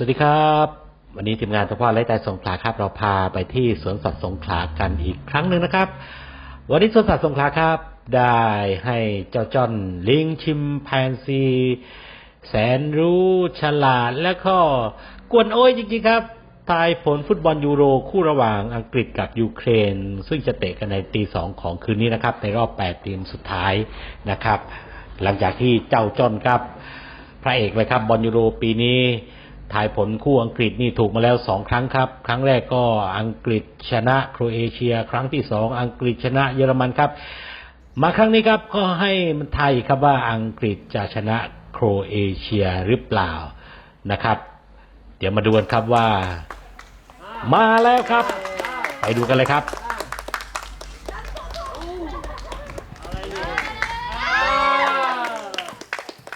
สวัสดีครับ วันนี้ทีมงานเฉพาะไร้ใจสงขลาครับ เราพาไปที่สวนสัตว์สงขลากันอีกครั้งหนึ่งนะครับ วันนี้สวนสัตว์สงขลาครับ ได้ให้เจ้าจอนลิงชิมแพนซี แสนรู้ฉลาดและก็กวนโอ้ยจริงๆครับทายผลฟุตบอลยูโรคู่ระหว่างอังกฤษกับยูเครน ซึ่งจะเตะกันในตีสองของคืนนี้นะครับ ในรอบ 8 ทีมสุดท้ายนะครับ หลังจากที่เจ้าจอนครับ พระเอกเลยครับบอลยูโรปีนี้ ทายผลคู่อังกฤษนี่ถูกมาแล้วสองครั้งครับ ครั้งแรกก็อังกฤษชนะโครเอเชีย ครั้งที่สองอังกฤษชนะเยอรมันครับ มาครั้งนี้ครับก็ให้มันทายครับว่าอังกฤษจะชนะโครเอเชียหรือเปล่านะครับ เดี๋ยวมาดูกันครับว่า มาแล้วครับ ไปดูกันเลยครับ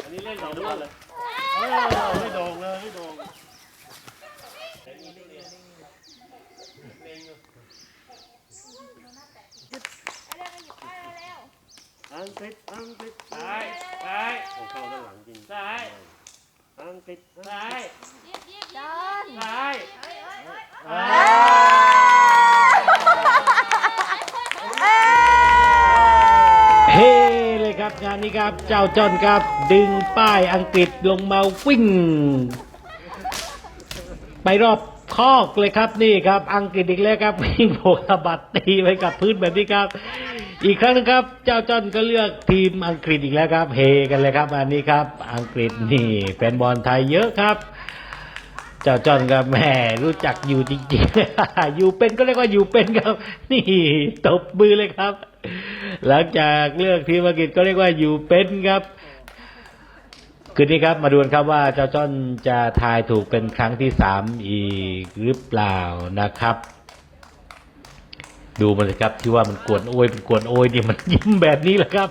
อันนี้เล่นสองด้วยเลยเออไม่โด่งเลยไม่โด่งอัง กฤษอังกฤษซ้ายซ้ายผมเข้าด้านหลังจริงซ้ายอังกฤษซ้ายจอนซ้ายเฮ้เลยครับงานนี้ครับ เจ้าจอนครับ ดึงป้ายอังกฤษลงมาวิ่ง ไปรอบคอกเลยครับนี่ครับ อังกฤษอีกแล้วครับวิ่งโผล่สะบัดตีไปกับพื้นแบบนี้ครับ อีกครั้งนึงครับ เจ้าจอนก็เลือกทีมอังกฤษอีกแล้วครับ เฮกันเลยครับ อันนี้ครับ อังกฤษนี่แฟนบอลไทยเยอะครับ เจ้าจอนกับแม่รู้จักอยู่จริงๆ อยู่เป็นก็เรียกว่าอยู่เป็นครับ นี่ตบมือเลยครับ หลังจากเลือกทีมอังกฤษก็เรียกว่าอยู่เป็นครับคืนนี้ครับมาดูกันครับว่าเจ้าจ้อนจะทายถูกเป็นครั้งที่สามอีกหรือเปล่านะครับ ดูมันเลยครับที่ว่ามันกวนโอ้ยเป็นกวนโอ้ยเนี่ยมันยิ้มแบบนี้แหละครับ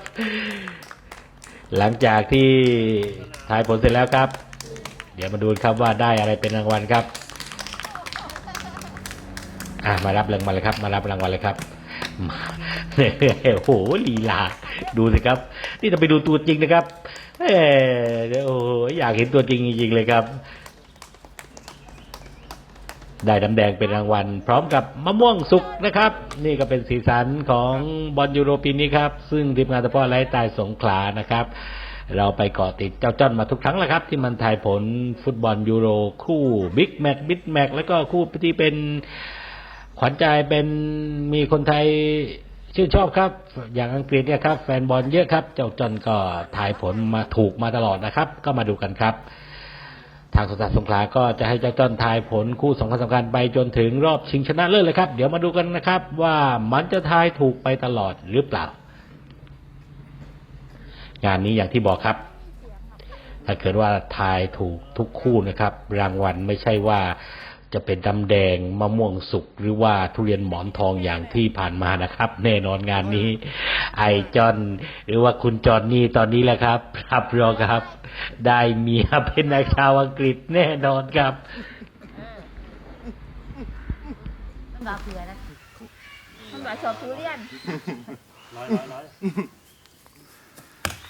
หลังจากที่ทายผลเสร็จแล้วครับ เดี๋ยวมาดูครับว่าได้อะไรเป็นรางวัลครับอะมารับรางวัลเลยครับ มารับรางวัลเลยครับโอ้โหลีลาดูสิครับ นี่จะไปดูตัวจริงนะครับเออโอ้โหอยากเห็นตัวจริงจริงเลยครับ ได้น้ำแดงเป็นรางวัล พร้อมกับมะม่วงสุกนะครับ นี่ก็เป็นสีสันของบอลยูโรปีนี้ครับ ซึ่งทีมงานตะพ่อไร้ตายสงขลานะครับ เราไปเกาะติดเจ้าจ้อนมาทุกครั้งแล้วครับ ที่มันทายผลฟุตบอลยูโรคู่บิ๊กแมตช์บิ๊กแมตช์แล้วก็คู่ที่เป็นขวัญใจเป็นมีคนไทยชื่นชอบครับ อย่างอังกฤษเนี่ยครับ แฟนบอลเยอะครับ เจ้าจอนก็ถ่ายผลมาถูกมาตลอดนะครับ ก็มาดูกันครับ ทางสุสานสงขลาก็จะให้เจ้าจอนทายผลคู่สำคัญสำคัญไปจนถึงรอบชิงชนะเลิศเลยครับ เดี๋ยวมาดูกันนะครับ ว่ามันจะทายถูกไปตลอดหรือเปล่า งานนี้อย่างที่บอกครับ ถ้าเกิดว่าทายถูกทุกคู่นะครับ รางวัลไม่ใช่ว่า จะเป็นดำแดงมะม่วงสุกหรือว่าทุเรียนหมอนทองอย่างที่ผ่านมานะครับ แน่นอนงานนี้ ไอจอนหรือว่าคุณจอนนี่ตอนนี้แหละครับรับรองครับ ได้เมียเป็นนายชาวอังกฤษแน่นอนครับมันบอกเผื่อนะมันบอกชอบทุเรียนร้อยร้อยร้อย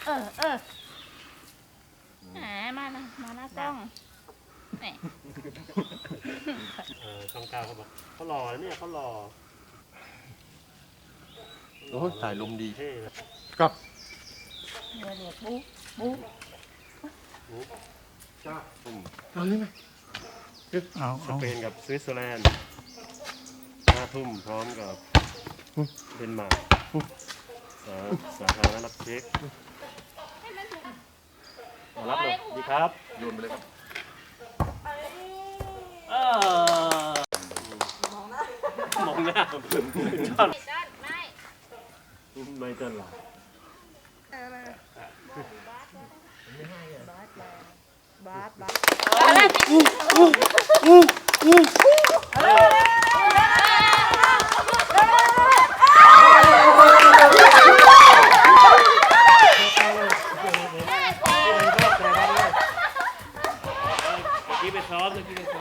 เออเออแหมมานะมาหน้ากล้อง แหมเออช่องเก้าเขาบอกเขาหล่อนะเนี่ยเขาหล่อโอ้ยถ่ายลมดี เท่นะครับเดี๋ยวเดี๋ยวปุ๊บปุ๊บเอาเลยไหมสเปนกับสวิตเซอร์แลนด์ห้าทุ่มพร้อมกับเดนมาร์กสาสาธารณรัฐเช็กเอารับเลยดีครับ โยนไปเลยครับ เออมองหน้ามองหน้าจอนด้านไม่ไม่เต้นหรอบาสบาสเมื่อกี้ไปซ้อมเมื่ไปซ้อกี้ไปซ้อม